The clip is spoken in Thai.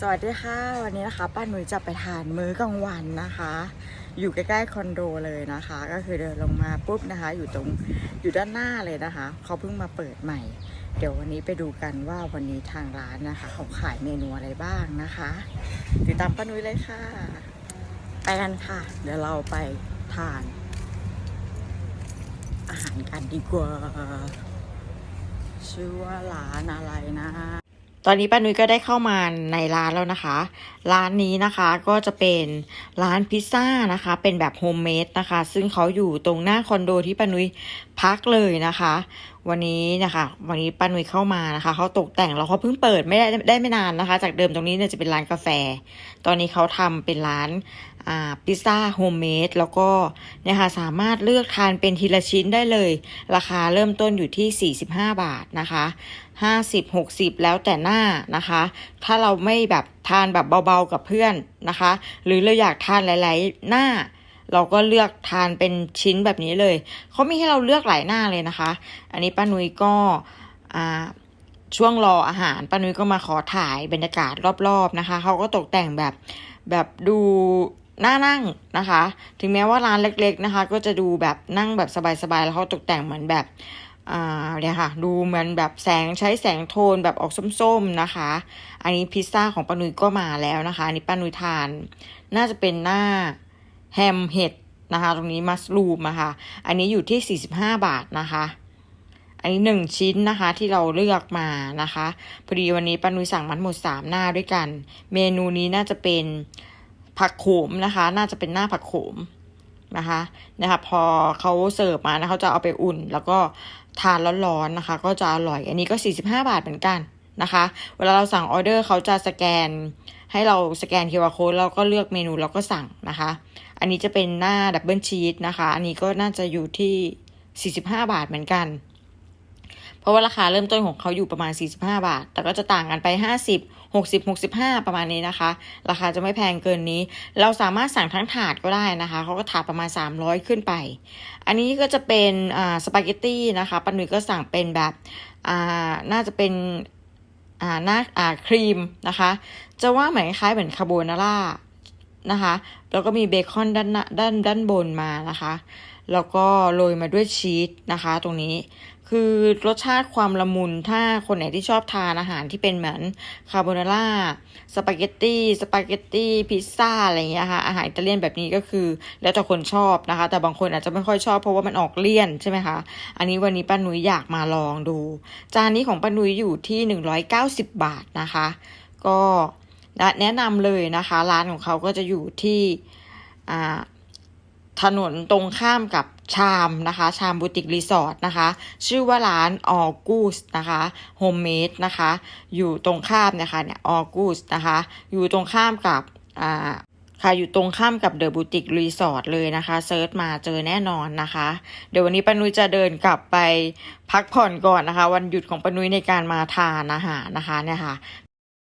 สวัสดีค่ะ วันนี้นะคะป้าหนุ่ยจะไปทานมื้อกลางวันนะคะ อยู่ใกล้ๆคอนโดเลยนะคะ ก็คือเดินลงมาปุ๊บนะคะ อยู่ตรงอยู่ด้านหน้าเลยนะคะ เขาเพิ่งมาเปิดใหม่ เดี๋ยววันนี้ไปดูกันว่าวันนี้ทางร้านนะคะ เขาขายเมนูอะไรบ้างนะคะ ติดตามป้าหนุ่ยเลยค่ะ ไปกันค่ะ เดี๋ยวเราไปทาน อาหารกันดีกว่าชื่อว่าร้านอะไรนะ ตอนนี้ป้านุ้ยก็ได้เข้ามาในร้านแล้วนะคะ ร้านนี้นะคะก็จะเป็นร้านพิซซ่านะคะ เป็นแบบโฮมเมดนะคะ ซึ่งเขาอยู่ตรงหน้าคอนโดที่ป้านุ้ยพักเลยนะคะ วันนี้นะคะ วันนี้ป้านุ้ยเข้ามานะคะเขาตกแต่งแล้วเขาเพิ่งเปิดไม่ได้ได้ไม่นานนะคะ จากเดิมตรงนี้เนี่ยจะเป็นร้านกาแฟ ตอนนี้เขาทำเป็นร้าน พิซซ่าโฮมเมดแล้วก็เนี่ยค่ะสามารถเลือกทานเป็นทีละชิ้นได้เลย ราคาเริ่มต้นอยู่ที่ 45 บาทนะคะ50 60 แล้วแต่หน้านะคะ ถ้าเราไม่แบบทานแบบเบาๆกับเพื่อนนะคะ หรือเราอยากทานหลายๆหน้า เราก็เลือกทานเป็นชิ้นแบบนี้เลย เขามีให้เราเลือกหลายหน้าเลยนะคะ อันนี้ป้านุ้ยก็อ่าช่วงรออาหารป้านุ้ยก็มาขอถ่ายบรรยากาศรอบๆนะคะ เขาก็ตกแต่งแบบแบบดู น่านั่งนะคะ ถึงแม้ว่าร้านเล็ก ๆนะคะ ก็จะดูแบบนั่งแบบสบายๆแล้วเขาตกแต่งเหมือนแบบอ่าเนี่ยค่ะ ดูเหมือนแบบแสงใช้แสงโทนแบบออกส้มๆนะคะ อันนี้พิซซ่าของป้านุยก็มาแล้วนะคะ อันนี้ป้านุยทาน น่าจะเป็นหน้าแฮมเห็ดนะคะ ตรงนี้มัสลูมนะคะอันนี้อยู่ที่ 45 บาทนะคะ อันนี้หนึ่งชิ้นนะคะที่เราเลือกมานะคะ พอดีวันนี้ป้านุยสั่งมันหมด 3 หน้าด้วยกัน เมนูนี้น่าจะเป็น ผักโขมนะคะ น่าจะเป็นหน้าผักโขมนะคะนะคะพอเขาเสิร์ฟมานะเขาจะเอาไปอุ่น แล้วก็ทานร้อนๆนะคะ ก็จะอร่อย อันนี้ก็ 45 บาทเหมือนกันนะคะ เวลาเราสั่งออเดอร์เขาจะสแกน ให้เราสแกน QR code แล้วก็เลือกเมนูแล้วก็สั่งนะคะ อันนี้จะเป็นหน้าดับเบิลชีสนะคะ อันนี้ก็น่าจะอยู่ที่ 45 บาทเหมือนกัน เพราะว่าราคาเริ่มต้นของเขาอยู่ประมาณ 45 บาท แต่ก็จะต่างกันไป 50 60 65 ประมาณนี้นะคะ ราคาจะไม่แพงเกินนี้ เราสามารถสั่งทั้งถาดก็ได้นะคะ เขาก็ถาดประมาณ 300 ขึ้นไป อันนี้ก็จะเป็นสปาเกตตี้นะคะปันหนุ่ยก็สั่งเป็นแบบน่าจะเป็นหน้าอ่าครีมนะคะ จะว่าเหมือนคล้ายเหมือนคาโบนาร่านะคะ แล้วก็มีเบคอนด้านด้านด้านบนมานะคะ แล้วก็โรยมาด้วยชีสนะคะ ตรงนี้คือรสชาติความละมุนถ้าคนไหนที่ชอบทานอาหารที่เป็นเหมือนคาโบนาร่าสปาเกตตี้สปาเกตตี้พิซซ่าอะไรอย่างเงี้ยค่ะอาหารอิตาเลียนแบบนี้ก็คือ แล้วแต่คนชอบนะคะ แต่บางคนอาจจะไม่ค่อยชอบเพราะว่ามันออกเลี่ยนใช่ไหมคะอันนี้วันนี้ป้านุ้ยอยากมาลองดู จานนี้ของป้านุ้ยอยู่ที่ 190 บาทนะคะ ก็แนะนำเลยนะคะ ร้านของเขาก็จะอยู่ที่อ่า ถนนตรงข้ามกับชามนะคะ ชามบูติกรีสอร์ทนะคะ ชื่อว่าร้านออกูสนะคะโฮมเมดนะคะ อยู่ตรงข้ามนะคะเนี่ยออกูสนะคะ อยู่ตรงข้ามกับอ่าค่ะอยู่ตรงข้ามกับเดอะบูติกรีสอร์ทเลยนะคะเซิร์ชมาเจอแน่นอนนะคะ เดี๋ยววันนี้ปนุยจะเดินกลับไปพักผ่อนก่อนนะคะ วันหยุดของปนุยในการมาทานอาหารนะคะเนี่ยค่ะ